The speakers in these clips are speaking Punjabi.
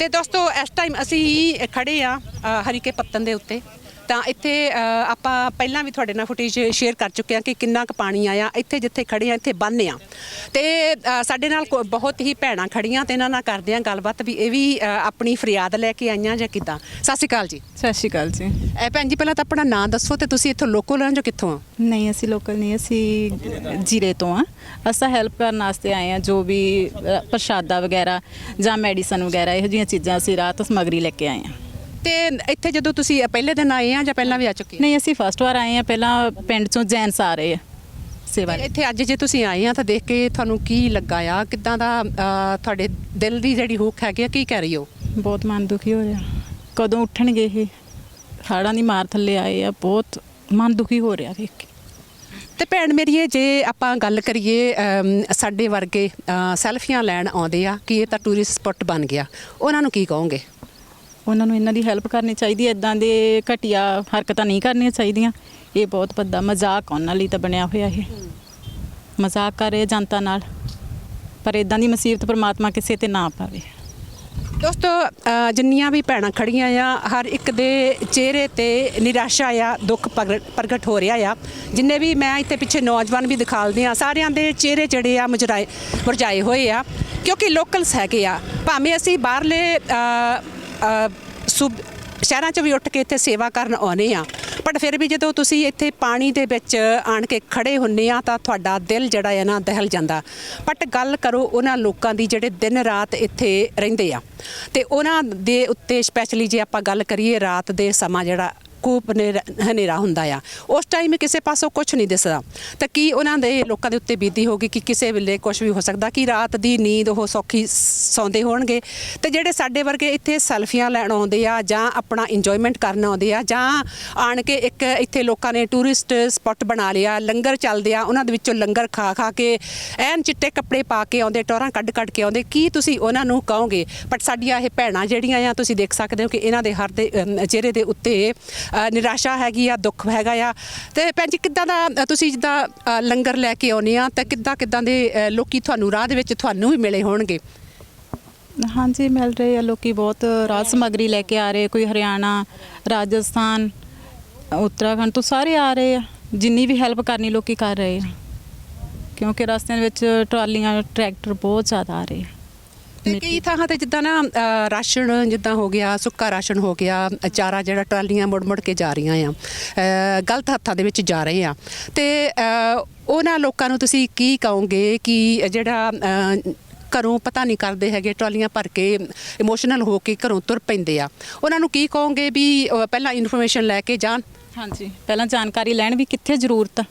ਤੇ ਦੋਸਤੋ ਇਸ ਟਾਈਮ ਅਸੀਂ ਖੜੇ ਆ ਹਰੀਕੇ ਪੱਤਨ ਦੇ ਉੱਤੇ। ਤਾਂ ਇੱਥੇ ਆਪਾਂ ਪਹਿਲਾਂ ਵੀ ਤੁਹਾਡੇ ਨਾਲ ਫੁਟੇਜ ਸ਼ੇਅਰ ਕਰ ਚੁੱਕੇ ਆ ਕਿ ਕਿੰਨਾ ਕੁ ਪਾਣੀ ਆਇਆ ਇੱਥੇ ਜਿੱਥੇ ਖੜੇ ਆ ਇੱਥੇ ਬੰਨ੍ਹ ਆ ਤੇ ਸਾਡੇ ਨਾਲ ਬਹੁਤ ਹੀ ਭੈਣਾਂ ਖੜੀਆਂ ਤੇ ਇਹਨਾਂ ਨਾਲ ਕਰਦੇ ਆ ਗੱਲਬਾਤ ਵੀ ਇਹ ਵੀ ਆਪਣੀ ਫਰਿਆਦ ਲੈ ਕੇ ਆਈਆਂ ਜਾਂ ਕਿਦਾਂ? ਸਤਿ ਸ਼੍ਰੀ ਅਕਾਲ ਜੀ। ਸਤਿ ਸ਼੍ਰੀ ਅਕਾਲ ਜੀ। ਇਹ ਭੈਣ ਜੀ ਪਹਿਲਾਂ ਤਾਂ ਆਪਣਾ ਨਾਂ ਦੱਸੋ ਤੇ ਤੁਸੀਂ ਇੱਥੋਂ ਲੋਕਲ ਹੋ ਜਾਂ ਕਿੱਥੋਂ ਆ ਨਹੀਂ ਅਸੀਂ ਲੋਕਲ ਨਹੀਂ ਅਸੀਂ ਜੀਰੇ ਤੋਂ ਆ ਅਸਾਂ ਹੈਲਪ ਕਰਨ ਵਾਸਤੇ ਆਏ ਆ ਜੋ ਵੀ ਪ੍ਰਸ਼ਾਦਾ ਵਗੈਰਾ ਜਾਂ ਮੈਡੀਸਨ ਵਗੈਰਾ ਇਹੋ ਜਿਹੀਆਂ ਚੀਜ਼ਾਂ ਅਸੀਂ ਰਾਤ ਸਮਗਰੀ ਲੈ ਕੇ ਆਏ ਆ ਤੇ ਇੱਥੇ ਜਦੋਂ ਤੁਸੀਂ ਪਹਿਲੇ ਦਿਨ ਆਏ ਆ ਜਾਂ ਪਹਿਲਾਂ ਵੀ ਆ ਚੁੱਕੇ ਨਹੀਂ ਅਸੀਂ ਫਸਟ ਵਾਰ ਆਏ ਆ ਪਹਿਲਾਂ ਪਿੰਡ ਚੋਂ ਜੈਨਸ ਆ ਰਹੇ ਆ ਸੇਵਾ। ਇੱਥੇ ਅੱਜ ਜੇ ਤੁਸੀਂ ਆਏ ਆ ਤਾਂ ਦੇਖ ਕੇ ਤੁਹਾਨੂੰ ਕੀ ਲੱਗਾ ਆ? ਕਿਦਾਂ ਦਾ ਤੁਹਾਡੇ ਦਿਲ ਦੀ ਜਿਹੜੀ ਹੁੱਕ ਹੈਗੀ ਆ ਕੀ ਕਹਿ ਰਹੀ ਹੋ? ਬਹੁਤ ਮਨ ਦੁਖੀ ਹੋ ਰਿਹਾ। ਕਦੋਂ ਉੱਠਣਗੇ ਇਹ? ਹਾੜਾਂ ਦੀ ਮਾਰ ਥੱਲੇ ਆਏ ਆ ਬਹੁਤ ਮਨ ਦੁਖੀ ਹੋ ਰਿਹਾ ਵੇਖ ਕੇ। ਤੇ ਭੈਣ ਮੇਰੀਏ ਜੇ ਆਪਾਂ ਗੱਲ ਕਰੀਏ ਸਾਡੇ ਵਰਗੇ ਸੈਲਫੀਆਂ ਲੈਣ ਆਉਂਦੇ ਆ ਕਿ ਇਹ ਤਾਂ ਟੂਰਿਸਟ ਸਪੌਟ ਬਣ ਗਿਆ ਉਹਨਾਂ ਨੂੰ ਕੀ ਕਹੋਗੇ? ਉਹਨਾਂ ਨੂੰ ਇਹਨਾਂ ਦੀ ਹੈਲਪ ਕਰਨੀ ਚਾਹੀਦੀ ਹੈ। ਇਦਾਂ ਦੇ ਘਟੀਆ ਹਰਕਤਾਂ ਨਹੀਂ ਕਰਨੀਆਂ ਚਾਹੀਦੀਆਂ। ਇਹ ਬਹੁਤ ਵੱਡਾ ਮਜ਼ਾਕ ਉਹਨਾਂ ਲਈ ਤਾਂ ਬਣਿਆ ਹੋਇਆ ਇਹ। ਮਜ਼ਾਕ ਕਰ ਰਹੇ ਜਨਤਾ ਨਾਲ। ਪਰ ਇਦਾਂ ਦੀ ਮੁਸੀਬਤ ਪਰਮਾਤਮਾ ਕਿਸੇ ਤੇ ਨਾ ਪਾਵੇ। ਦੋਸਤੋ ਅ, ਜਿੰਨੀਆਂ ਵੀ ਭੈਣਾਂ ਖੜੀਆਂ ਆ ਹਰ ਇੱਕ ਦੇ ਚਿਹਰੇ ਤੇ ਨਿਰਾਸ਼ਾ ਆ ਦੁੱਖ ਪ੍ਰਗ- ਪ੍ਰਗਟ ਹੋ ਰਿਹਾ ਆ। ਜਿੰਨੇ ਵੀ ਮੈਂ ਇੱਥੇ ਪਿੱਛੇ ਨੌਜਵਾਨ ਵੀ ਦਿਖਾਲਦੇ ਆ ਸਾਰਿਆਂ ਦੇ ਚਿਹਰੇ ਜਿਹੜੇ ਆ ਮੁਜਰਾਏ ਮੁਰਝਾਏ ਹੋਏ ਆ। ਕਿਉਂਕਿ ਲੋਕਲਸ ਹੈਗੇ ਆ। ਭਾਵੇਂ ਅਸੀਂ ਬਾਹਰਲੇ ਸੂਬ ਸ਼ਹਿਰਾਂ 'ਚ ਵੀ ਉੱਠ ਕੇ ਇੱਥੇ ਸੇਵਾ ਕਰਨ ਆਉਨੇ ਆ ਬਟ ਫਿਰ ਵੀ ਜਦੋਂ ਤੁਸੀਂ ਇੱਥੇ ਪਾਣੀ ਦੇ ਵਿੱਚ ਆਣ ਕੇ ਖੜੇ ਹੁੰਨੇ ਆ ਤਾਂ ਤੁਹਾਡਾ ਦਿਲ ਜਿਹੜਾ ਹੈ ਨਾ ਦਹਿਲ ਜਾਂਦਾ। ਬਟ ਗੱਲ ਕਰੋ ਉਹਨਾਂ ਲੋਕਾਂ ਦੀ ਜਿਹੜੇ ਦਿਨ ਰਾਤ ਇੱਥੇ ਰਹਿੰਦੇ ਆ। ਤੇ ਉਹਨਾਂ ਦੇ ਉੱਤੇ ਸਪੈਸ਼ਲੀ ਜੇ ਆਪਾਂ ਗੱਲ ਕਰੀਏ ਰਾਤ ਦੇ ਸਮਾਂ ਜਿਹੜਾ ਕੂਪ ਹਨੇਰਾ ਹਨੇਰਾ ਹੁੰਦਾ ਆ। ਉਸ ਟਾਈਮ ਕਿਸੇ ਪਾਸੋਂ ਕੁਝ ਨਹੀਂ ਦਿਸਦਾ। ਤਾਂ ਕੀ ਉਹਨਾਂ ਦੇ ਲੋਕਾਂ ਦੇ ਉੱਤੇ ਬੀਤੀ ਹੋਗੀ ਕਿ ਕਿਸੇ ਵੇਲੇ ਕੁਝ ਵੀ ਹੋ ਸਕਦਾ ਕਿ ਰਾਤ ਦੀ ਨੀਂਦ ਉਹ ਸੌਖੀ ਸੌਂਦੇ ਹੋਣਗੇ? ਤੇ ਜਿਹੜੇ ਸਾਡੇ ਵਰਗੇ ਇੱਥੇ ਸੈਲਫੀਆਂ ਲੈਣ ਆਉਂਦੇ ਆ ਜਾਂ ਆਪਣਾ ਇੰਜੋਇਮੈਂਟ ਕਰਨ ਆਉਂਦੇ ਆ ਜਾਂ ਆਣ ਕੇ ਇੱਕ ਇੱਥੇ ਲੋਕਾਂ ਨੇ ਟੂਰਿਸਟ ਸਪੌਟ ਬਣਾ ਲਿਆ, ਲੰਗਰ ਚੱਲਦੇ ਆ, ਉਹਨਾਂ ਦੇ ਵਿੱਚੋਂ ਲੰਗਰ ਖਾ ਖਾ ਕੇ ਐਨ ਚਿੱਟੇ ਕੱਪੜੇ ਪਾ ਕੇ ਆਉਂਦੇ, ਟੋਰਾਂ ਕੱਢ ਕੱਢ ਕੇ ਆਉਂਦੇ, ਕੀ ਤੁਸੀਂ ਉਹਨਾਂ ਨੂੰ ਕਹੋਗੇ? ਬਟ ਸਾਡੀਆਂ ਇਹ ਭੈਣਾਂ ਜਿਹੜੀਆਂ ਆ, ਤੁਸੀਂ ਦੇਖ ਸਕਦੇ ਹੋ ਕਿ ਇਹਨਾਂ ਦੇ ਹਰ ਦੇ ਚਿਹਰੇ ਦੇ ਉੱਤੇ ਨਿਰਾਸ਼ਾ ਹੈਗੀ ਆ ਦੁੱਖ ਹੈਗਾ ਆ। ਤੇ ਭੈਣ ਜੀ ਕਿੱਦਾਂ ਦਾ ਤੁਸੀਂ ਜਿੱਦਾਂ ਲੰਗਰ ਲੈ ਕੇ ਆਉਨੇ ਆ ਤਾਂ ਕਿੱਦਾਂ ਕਿੱਦਾਂ ਦੇ ਅ, ਲੋਕੀ ਤੁਹਾਨੂੰ ਰਾਹ ਦੇ ਵਿੱਚ ਤੁਹਾਨੂੰ ਵੀ ਮਿਲੇ ਹੋਣਗੇ? ਹਾਂਜੀ ਮਿਲ ਰਹੇ ਆ ਲੋਕੀ ਬਹੁਤ। ਰਾਜ ਸਮਗਰੀ ਲੈ ਕੇ ਆ ਰਹੇ ਕੋਈ ਹਰਿਆਣਾ ਰਾਜਸਥਾਨ ਉੱਤਰਾਖੰਡ ਤੋਂ ਸਾਰੇ ਆ ਰਹੇ ਆ। ਜਿੰਨੀ ਵੀ ਹੈਲਪ ਕਰਨੀ ਲੋਕੀ ਕਰ ਰਹੇ ਆ। ਕਿਉਂਕਿ ਰਸਤਿਆਂ ਦੇ ਵਿੱਚ ਟਰਾਲੀਆਂ ਟਰੈਕਟਰ ਬਹੁਤ ਜ਼ਿਆਦਾ ਆ ਰਹੇ ਆ। ਤੇ ਕਈ ਥਾਵਾਂ ਤੇ ਜਿੱਦਾਂ ਨਾ ਅ, ਰਾਸ਼ਨ ਜਿੱਦਾਂ ਹੋ ਗਿਆ ਸੁੱਕਾ ਰਾਸ਼ਨ ਹੋ ਗਿਆ ਚਾਰਾ ਜਿਹੜਾ ਟਰਾਲੀਆਂ ਮੁੜ ਮੁੜ ਕੇ ਜਾ ਰਹੀਆਂ ਆ। ਅ, ਗਲਤ ਹੱਥਾਂ ਦੇ ਵਿੱਚ ਜਾ ਰਹੇ ਆ। ਤੇ ਅ, ਉਹਨਾਂ ਲੋਕਾਂ ਨੂੰ ਤੁਸੀਂ ਕੀ ਕਹੋਗੇ ਕਿ ਜਿਹੜਾ ਅ, ਘਰੋਂ ਪਤਾ ਨਹੀਂ ਕਰਦੇ ਹੈਗੇ ਟਰਾਲੀਆਂ ਭਰ ਕੇ ਇਮੋਸ਼ਨਲ ਹੋ ਕੇ ਘਰੋਂ ਤੁਰ ਪੈਂਦੇ ਆ। ਉਹਨਾਂ ਨੂੰ ਕੀ ਕਹੋਗੇ ਵੀ ਅ, ਪਹਿਲਾਂ ਇਨਫੋਰਮੇਸ਼ਨ ਲੈ ਕੇ ਜਾਣ? ਹਾਂਜੀ ਪਹਿਲਾਂ ਜਾਣਕਾਰੀ ਲੈਣ ਵੀ ਕਿੱਥੇ ਜ਼ਰੂਰਤ ਆ?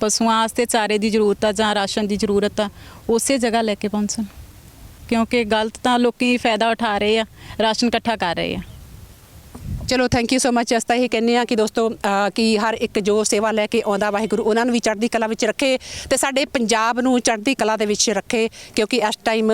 ਪਸ਼ੂਆਂ ਵਾਸਤੇ ਚਾਰੇ ਦੀ ਜ਼ਰੂਰਤ ਆ ਜਾਂ ਰਾਸ਼ਨ ਦੀ ਜ਼ਰੂਰਤ ਆ? ਉਸੇ ਜਗ੍ਹਾ ਲੈ ਕੇ ਪਹੁੰਚਣ। ਕਿਉਂਕਿ ਗਲਤ ਤਾਂ ਲੋਕੀ ਫਾਇਦਾ ਉਠਾ ਰਹੇ ਆ ਰਾਸ਼ਨ ਇਕੱਠਾ ਕਰ ਰਹੇ ਆ। ਚਲੋ ਥੈਂਕ ਯੂ ਸੋ ਮਚ ਅਸਤਾ ਇਹ ਕਹਿੰਦੇ ਆ ਕਿ ਦੋਸਤੋ ਕਿ ਹਰ ਇੱਕ ਜੋ ਸੇਵਾ ਲੈ ਕੇ ਆਉਂਦਾ ਵਾਹਿਗੁਰੂ ਉਹਨਾਂ ਨੂੰ ਵੀ ਚੜ੍ਹਦੀ ਕਲਾ ਵਿੱਚ ਰੱਖੇ ਤੇ ਸਾਡੇ ਪੰਜਾਬ ਨੂੰ ਚੜ੍ਹਦੀ ਕਲਾ ਦੇ ਵਿੱਚ ਰੱਖੇ ਕਿਉਂਕਿ ਇਸ ਟਾਈਮ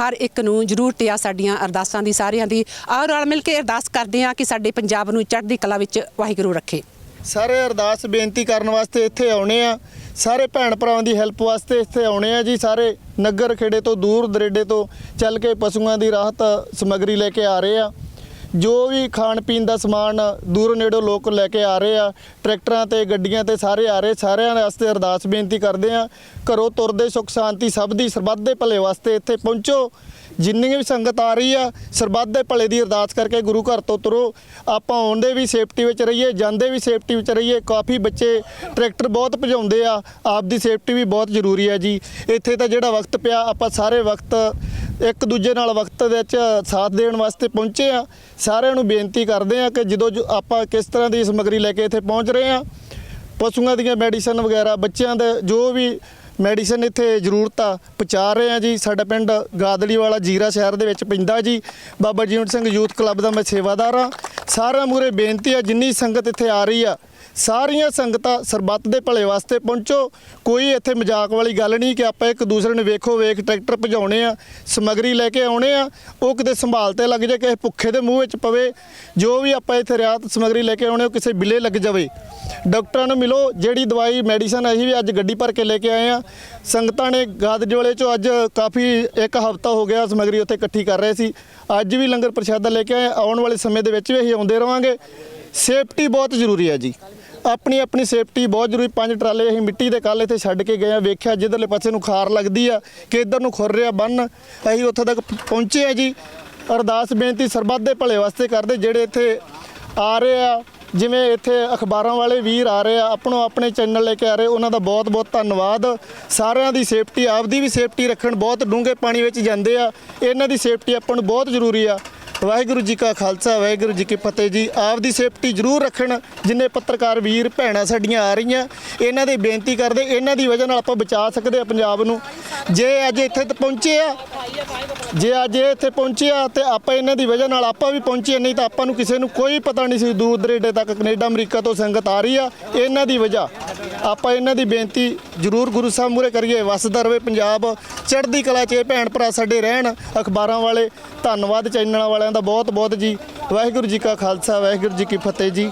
ਹਰ ਇੱਕ ਨੂੰ ਜ਼ਰੂਰਤ ਆ ਸਾਡੀਆਂ ਅਰਦਾਸਾਂ ਦੀ ਸਾਰਿਆਂ ਦੀ। ਆਓ ਰਲ ਮਿਲ ਕੇ ਅਰਦਾਸ ਕਰਦੇ ਆ ਕਿ ਸਾਡੇ ਪੰਜਾਬ ਨੂੰ ਚੜ੍ਹਦੀ ਕਲਾ ਵਿੱਚ ਵਾਹਿਗੁਰੂ ਰੱਖੇ। ਸਾਰੇ ਅਰਦਾਸ ਬੇਨਤੀ ਕਰਨ ਵਾਸਤੇ ਇੱਥੇ ਆਉਣੇ ਆ। ਸਾਰੇ ਭੈਣ ਭਰਾਵਾਂ ਦੀ ਹੈਲਪ ਵਾਸਤੇ ਇੱਥੇ ਆਉਣੇ ਆ ਜੀ। ਸਾਰੇ ਨਗਰ ਖੇੜੇ ਤੋਂ ਦੂਰ ਦਰੇਡੇ ਤੋਂ ਚੱਲ ਕੇ ਪਸ਼ੂਆਂ ਦੀ ਰਾਹਤ ਸਮੱਗਰੀ ਲੈ ਕੇ ਆ ਰਹੇ ਆ। ਜੋ ਵੀ ਖਾਣ ਪੀਣ ਦਾ ਸਮਾਨ ਦੂਰ ਨੇੜੋਂ ਲੋਕ ਲੈ ਕੇ ਆ ਰਹੇ ਆ, ਟਰੈਕਟਰਾਂ ਤੇ, ਗੱਡੀਆਂ ਤੇ ਸਾਰੇ ਆ ਰਹੇ। ਸਾਰਿਆਂ ਵਾਸਤੇ ਅਰਦਾਸ ਬੇਨਤੀ ਕਰਦੇ ਆ, ਘਰੋਂ ਤੁਰਦੇ ਸੁਖ, ਸ਼ਾਂਤੀ ਸਭ ਦੀ ਸਰਬੱਤ ਦੇ ਭਲੇ ਵਾਸਤੇ ਇੱਥੇ ਪਹੁੰਚੋ। ਜਿੰਨੀ ਵੀ ਸੰਗਤ ਆ ਰਹੀ ਆ, ਸਰਬੱਤ ਦੇ ਭਲੇ ਦੀ ਅਰਦਾਸ ਕਰਕੇ ਗੁਰੂ ਘਰ ਤੋਂ ਤੁਰੋ। ਆਪਾਂ ਆਉਂਦੇ ਵੀ ਸੇਫਟੀ ਵਿੱਚ ਰਹੀਏ, ਜਾਂਦੇ ਵੀ ਸੇਫਟੀ ਵਿੱਚ ਰਹੀਏ। ਕਾਫੀ ਬੱਚੇ ਟਰੈਕਟਰ ਬਹੁਤ ਭਜਾਉਂਦੇ ਆ। ਆਪ ਦੀ ਸੇਫਟੀ ਵੀ ਬਹੁਤ ਜ਼ਰੂਰੀ ਹੈ ਜੀ। ਇੱਥੇ ਤਾਂ ਜਿਹੜਾ ਵਕਤ ਪਿਆ, ਆਪਾਂ ਸਾਰੇ ਵਕਤ ਇੱਕ ਦੂਜੇ ਨਾਲ ਵਕਤ ਵਿੱਚ ਸਾਥ ਦੇਣ ਵਾਸਤੇ ਪਹੁੰਚੇ ਆ। ਸਾਰਿਆਂ ਨੂੰ ਬੇਨਤੀ ਕਰਦੇ ਆ ਕਿ ਜਦੋਂ ਜੋ ਆਪਾਂ ਕਿਸ ਤਰ੍ਹਾਂ ਦੀ ਸਮੱਗਰੀ ਲੈ ਕੇ ਇੱਥੇ ਪਹੁੰਚ ਰਹੇ ਆ, ਪਸ਼ੂਆਂ ਦੀਆਂ ਮੈਡੀਸਨ ਵਗੈਰਾ, ਬੱਚਿਆਂ ਦੇ ਜੋ ਵੀ ਮੈਡੀਸਨ ਇੱਥੇ ਜ਼ਰੂਰਤ ਆ ਪਹੁੰਚਾ ਰਹੇ ਆ ਜੀ। ਸਾਡਾ ਪਿੰਡ ਗਾਦੜੀ ਵਾਲਾ ਜੀਰਾ ਸ਼ਹਿਰ ਦੇ ਵਿੱਚ ਪੈਂਦਾ ਜੀ। ਬਾਬਾ ਜੀਵਨ ਸਿੰਘ ਯੂਥ ਕਲੱਬ ਦਾ ਮੈਂ ਸੇਵਾਦਾਰ ਆ ਸਾਰਿਆਂ ਮੂਰੇ ਬੇਨਤੀ ਆ ਜਿੰਨੀ ਸੰਗਤ ਇੱਥੇ ਆ ਰਹੀ ਆ ਸਾਰੀਆਂ ਸੰਗਤਾਂ ਸਰਬੱਤ ਦੇ ਭਲੇ ਵਾਸਤੇ ਪਹੁੰਚੋ। ਕੋਈ ਇੱਥੇ ਮਜ਼ਾਕ ਵਾਲੀ ਗੱਲ ਨਹੀਂ ਕਿ ਆਪਾਂ ਇੱਕ ਦੂਸਰੇ ਨੂੰ ਵੇਖੋ, ਵੇਖ ਟਰੈਕਟਰ ਭਜਾਉਣੇ ਆ, ਸਮਗਰੀ ਲੈ ਕੇ ਆਉਣੇ ਆ, ਉਹ ਕਿਤੇ ਸੰਭਾਲ ਤੇ ਲੱਗ ਜਾਏ, ਕਿਸੇ ਭੁੱਖੇ ਦੇ ਮੂੰਹ ਵਿੱਚ ਪਵੇ। ਜੋ ਵੀ ਆਪਾਂ ਇੱਥੇ ਰਿਆਤ ਸਮਗਰੀ ਲੈ ਕੇ ਆਉਣੇ ਉਹ ਕਿਸੇ ਬਿੱਲੇ ਲੱਗ ਜਾਵੇ। ਡਾਕਟਰਾਂ ਨੂੰ ਮਿਲੋ, ਜਿਹੜੀ ਦਵਾਈ, ਮੈਡੀਸਨ ਅਸੀਂ ਵੀ ਅੱਜ ਗੱਡੀ ਭਰ ਕੇ ਲੈ ਕੇ ਆਏ ਆ। ਸੰਗਤਾਂ ਨੇ ਗਾਦ ਗਾਦਜੋਲੇ ਚੋਂ ਅੱਜ ਕਾਫੀ ਇੱਕ ਹਫ਼ਤਾ ਹੋ ਗਿਆ ਸਮਗਰੀ ਉੱਥੇ ਇਕੱਠੀ ਕਰ ਰਹੇ ਸੀ। ਅੱਜ ਵੀ ਲੰਗਰ ਪ੍ਰਸ਼ਾਦਾ ਲੈ ਕੇ ਆਏ ਆਉਣ ਵਾਲੇ ਸਮੇਂ ਦੇ ਵਿੱਚ ਵੀ ਅਸੀਂ ਆਉਂਦੇ ਰਵਾਂਗੇ। ਸੇਫਟੀ ਬਹੁਤ ਜ਼ਰੂਰੀ ਹੈ ਜੀ। ਆਪਣੀ ਆਪਣੀ ਸੇਫਟੀ, ਬਹੁਤ ਜ਼ਰੂਰੀ। ਪੰਜ ਟਰਾਲੇ ਅਸੀਂ ਮਿੱਟੀ ਦੇ ਕੱਲ ਇੱਥੇ ਛੱਡ ਕੇ ਗਏ ਆ ਵੇਖਿਆ ਜਿੱਧਰਲੇ ਪਾਸੇ ਨੂੰ ਖਾਰ ਲੱਗਦੀ ਆ, ਕਿ ਇੱਧਰ ਨੂੰ ਖੁਰ ਰਿਹਾ ਬੰਨ, ਅਸੀਂ ਉੱਥੇ ਤੱਕ ਪਹੁੰਚੇ ਆ ਜੀ। ਅਰਦਾਸ, ਬੇਨਤੀ ਸਰਬੱਤ ਦੇ ਭਲੇ ਵਾਸਤੇ ਕਰਦੇ, ਜਿਹੜੇ ਇੱਥੇ ਆ ਰਹੇ ਆ, ਜਿਵੇਂ ਇੱਥੇ ਅਖਬਾਰਾਂ ਵਾਲੇ ਵੀਰ ਆ ਰਹੇ ਆ, ਆਪਣੋ ਆਪਣੇ ਚੈਨਲ ਲੈ ਕੇ ਆ ਰਹੇ, ਉਹਨਾਂ ਦਾ ਬਹੁਤ ਬਹੁਤ ਧੰਨਵਾਦ। ਸਾਰਿਆਂ ਦੀ ਸੇਫਟੀ, ਆਪਦੀ ਵੀ ਸੇਫਟੀ ਰੱਖਣ, ਬਹੁਤ ਡੂੰਘੇ ਪਾਣੀ ਵਿੱਚ ਜਾਂਦੇ ਆ। ਇਹਨਾਂ ਦੀ ਸੇਫਟੀ ਆਪਾਂ ਨੂੰ ਬਹੁਤ ਜ਼ਰੂਰੀ ਆ। ਵਾਹਿਗੁਰੂ ਜੀ ਕਾ ਖਾਲਸਾ, ਵਾਹਿਗੁਰੂ ਜੀ ਕੀ ਫਤਿਹ ਜੀ। ਆਪ ਦੀ ਸੇਫਟੀ ਜ਼ਰੂਰ ਰੱਖਣ, ਜਿੰਨੇ ਪੱਤਰਕਾਰ ਵੀਰ, ਭੈਣਾਂ ਸਾਡੀਆਂ ਆ ਰਹੀਆਂ, ਇਹਨਾਂ ਦੀ ਬੇਨਤੀ ਕਰਦੇ, ਇਹਨਾਂ ਦੀ ਵਜ੍ਹਾ ਨਾਲ ਆਪਾਂ ਬਚਾ ਸਕਦੇ ਆ ਪੰਜਾਬ ਨੂੰ। ਜੇ ਅੱਜ ਇੱਥੇ ਤੱਕ ਪਹੁੰਚੇ ਆ, ਜੇ ਅੱਜ ਇਹ ਇੱਥੇ ਪਹੁੰਚੇ ਆ ਤੇ ਆਪਾਂ ਇਹਨਾਂ ਦੀ ਵਜ੍ਹਾ ਨਾਲ ਆਪਾਂ ਵੀ ਪਹੁੰਚੇ, ਨਹੀਂ ਤਾਂ ਆਪਾਂ ਨੂੰ ਕਿਸੇ ਨੂੰ ਕੋਈ ਪਤਾ ਨਹੀਂ ਸੀ ਦੂਰ ਦਰੇਡੇ ਤੱਕ ਕੈਨੇਡਾ, ਅਮਰੀਕਾ ਤੋਂ ਸੰਗਤ ਆ ਰਹੀ ਆ। ਇਹਨਾਂ ਦੀ ਵਜ੍ਹਾ ਆਪਾਂ ਇਹਨਾਂ ਦੀ ਬੇਨਤੀ ਜ਼ਰੂਰ ਗੁਰੂ ਸਾਹਿਬ ਮੂਹਰੇ ਕਰੀਏ। ਵਸਦਾ ਰਵੇ ਪੰਜਾਬ, ਚੜ੍ਹਦੀ ਕਲਾ 'ਚ ਇਹ ਭੈਣ ਭਰਾ ਸਾਡੇ ਰਹਿਣ। ਅਖਬਾਰਾਂ ਵਾਲੇ, ਧੰਨਵਾਦ ਚੈਨਲਾਂ ਵਾਲਿਆਂ ਦਾ ਬਹੁਤ ਬਹੁਤ ਜੀ। ਵਾਹਿਗੁਰੂ ਜੀ ਕਾ ਖਾਲਸਾ ਵਾਹਿਗੁਰੂ ਜੀ ਕੀ ਫਤਿਹ ਜੀ।